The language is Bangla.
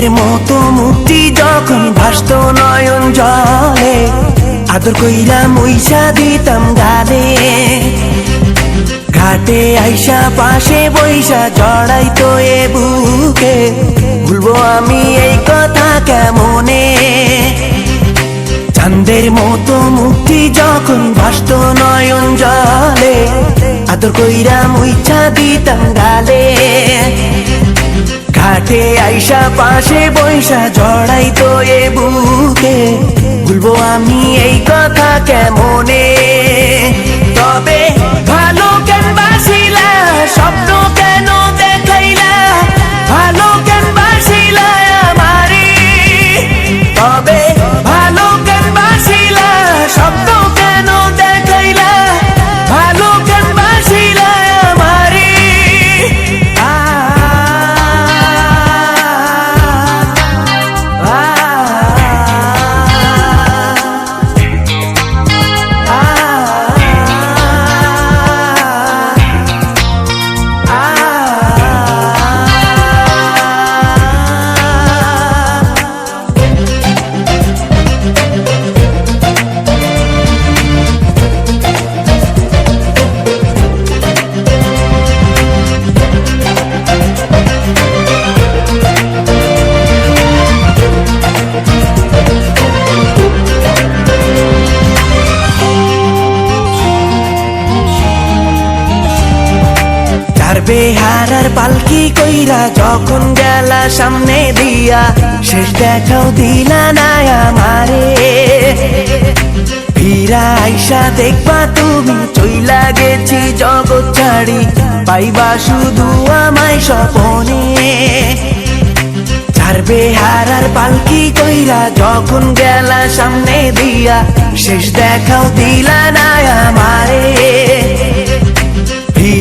চাঁদের মতো মুক্তি যখন ভাসত নয়ন জলে, আদর কইরা মইসা দিতাম গালে। ঘাটে আইসা, পাশে বইসা জড়াই তো এ বুকে। ভুলবো আমি এই কথা কেমনে? চাঁদের মতো মুক্তি যখন ভাসত নয়ন জলে, আদর কইরা মুইছা দিতাম গালে। ঘাটে আইসা পাশে বৈশা জড়াই তো এ বুকে। ভুলবো আমি এই কথা কেমনে? বেহারার পালকি কইরা যখন গেলা সামনে দিয়া, শেষ দেখাও দিলা না আমারে। ফিরা আইসা দেখবা তুমি, চইলা গেছি জগৎ ছাড়ি, পাইবা শুধু আমায় স্বপনে। চার বেহারার পালকি কইরা যখন গেলা সামনে দিয়া, শেষ দেখাও দিলা না আমারে।